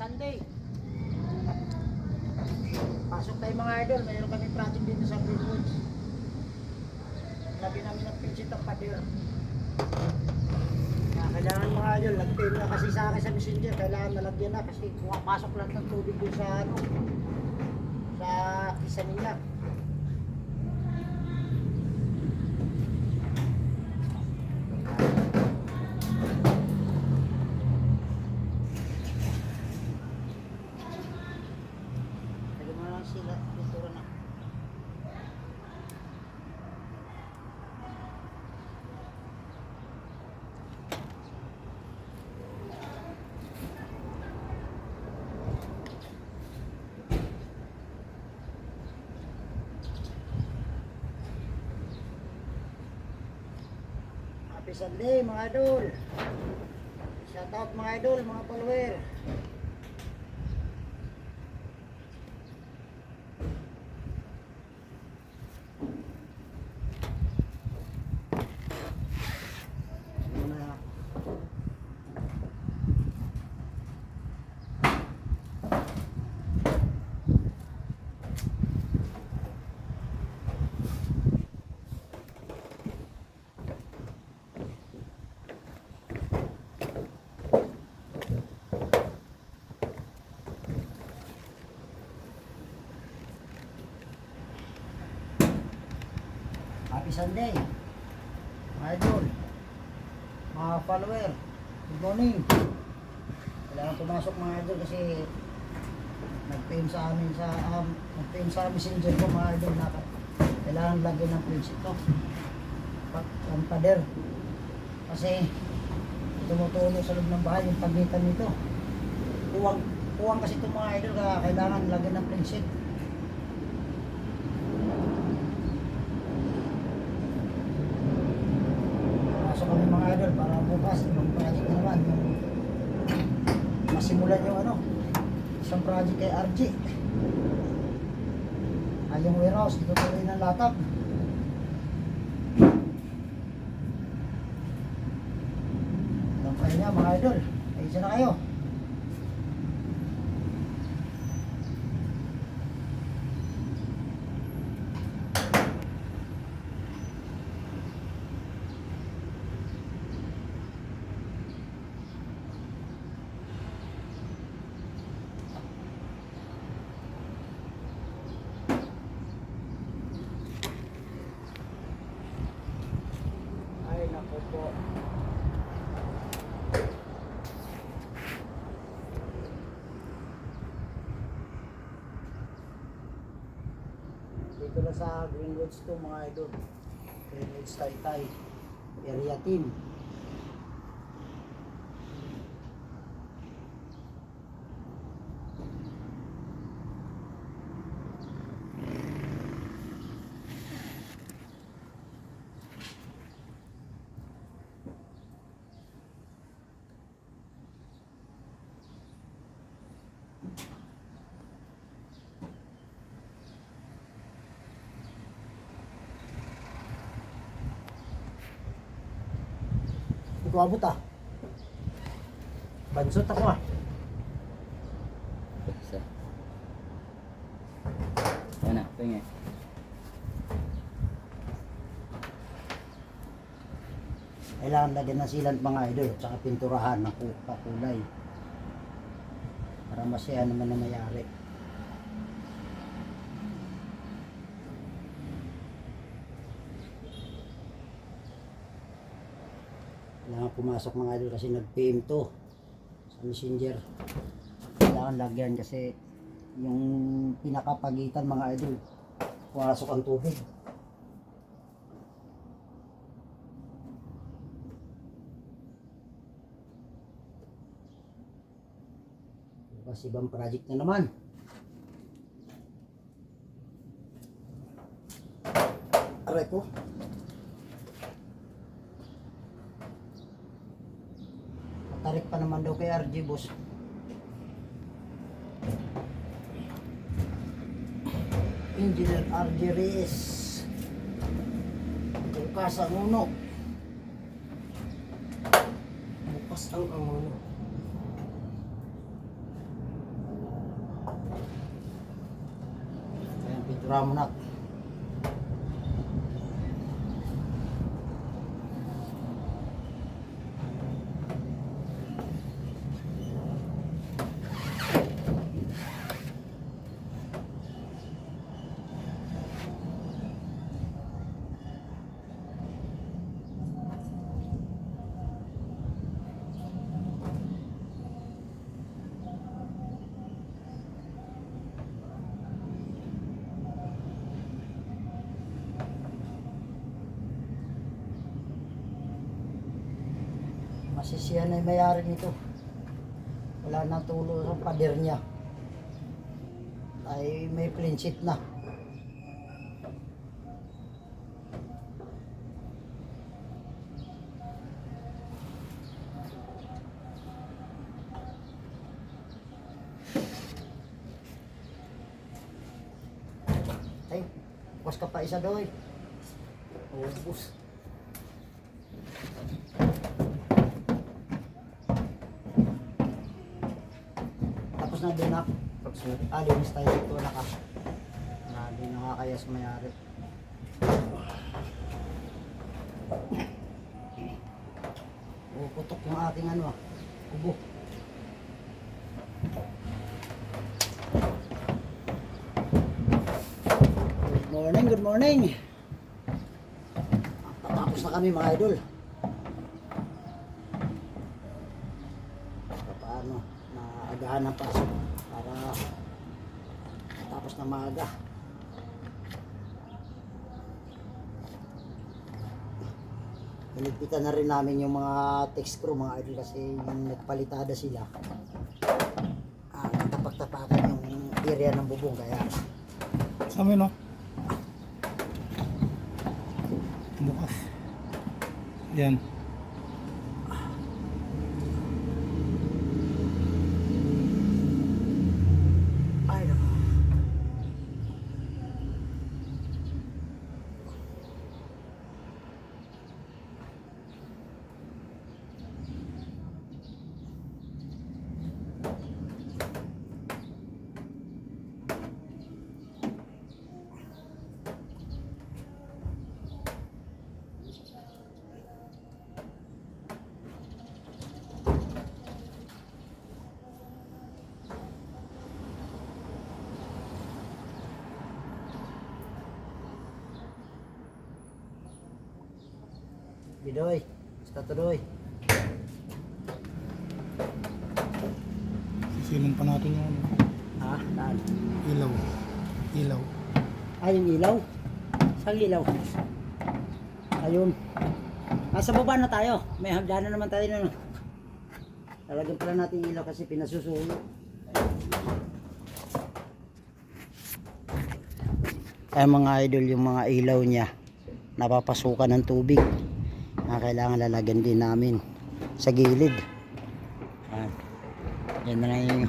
Sunday. Pasok tayo mga idol. Mayroon kami project dito sa Greenwoods. Labi namin ng pinsit ng pader. Kaya kailangan mga idol, nag-pay na kasi sa akin sa messenger. Kailangan nalagyan na kasi pumapasok lang ng tubig dun sa ano, sa kisa nila. Lagyan mo na lang sila, pintura na. Happy Sunday mga idol. Shout out mga idol, mga follower. Happy Sunday. Mga idol. Mga follower. Good morning. Kailangan pumasok mga idol kasi nag-pay sa amin sa um, nag-pay sa messenger ko mga idol na kailangan lagyan ng prinsip to. Pat, ang pader. Kasi tumutulong sa loob ng bahay yung pagitan nito. Puwang, puwang kasi itong mga idol kailangan lagyan ng prinsip. Pasok kami mga idol para bukas project na naman. Masimulan yung ano isang project kay RG ay yung warehouse dito tuloy ng latag Alam kayo niya mga idol ay isa na kayo ay naku po. Dito na sa Greenwoods to mga idol. Greenwoods Taytay. Area team Hindi ko abot ah. Bansot ako ah. Isa. Na, tingin. Kailangan lagyan ng sealant mga idol at saka pinturahan ng ku- kakulay. Para masaya naman na mayari. Kailangan pumasok mga idol kasi nag-PM to sa messenger. Kailangan lagyan kasi yung pinakapagitan mga idol pumasok ang tubig. Bukas ibang project na naman. Aray ko. tarik pa naman daw kay RG boss. Engineer RG Reyes. Bukas ang uno bukas ang uno Ayan, pintura mo na. Yung mayari nito. Wala nang tulo sa pader niya. Ay may sheet na. Ay, bus ka pa isa doy. Ubus. Tapos na din na. Ah, linis tayo dito wala ka. Na di nakakaya sa mayari. Puputok yung ating ano ah. Kubo. Good morning, good morning. Tapos na kami mga idol. Paano na agahan ang pasok para tapos na maaga. Piligpitan na rin namin yung mga text crew mga idol kasi yung nagpalitada sila. Ah, natapak-tapakan yung area ng bubong kaya Sa amin, no? Bukas. Yan. ay naku. Bidoy, basta tuloy. Sisilin pa natin yung ano, Ha? Saan? ilaw. Ilaw. Ay, yung ilaw. Saan ilaw? Ayun. Nasa baba na tayo. May hagdanan naman tayo nun. Talagyan pala natin ilaw kasi pinasusulo. Ay mga idol, yung mga ilaw niya napapasukan ng tubig na kailangan lalagyan din namin sa gilid. Ayan. Yan na lang yung,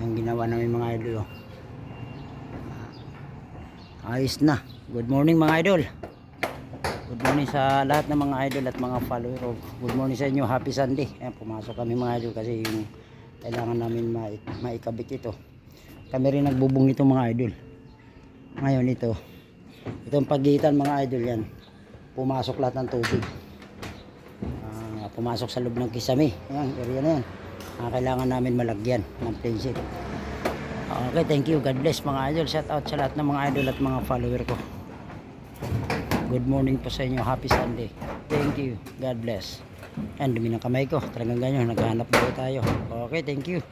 yung ginawa namin mga idol. Oh. Ayos na. Good morning mga idol. Good morning sa lahat ng mga idol at mga follower. of- Good morning sa inyo. Happy Sunday. Ayan, pumasok kami mga idol kasi yung kailangan namin mai maikabit ito. Kami rin nagbubong ito mga idol. Ngayon ito. Itong pagitan mga idol yan. Pumasok lahat ng tubig. Pumasok sa loob ng kisame. Ayan, area na yan. Ah, kailangan namin malagyan ng plain sheet. Okay, thank you. God bless mga idol. Shout out sa lahat ng mga idol at mga follower ko. Good morning po sa inyo. Happy Sunday. Thank you. God bless. Yan, dumi ng kamay ko. Talagang ganyan. Naghahanap buhay tayo. Okay, thank you.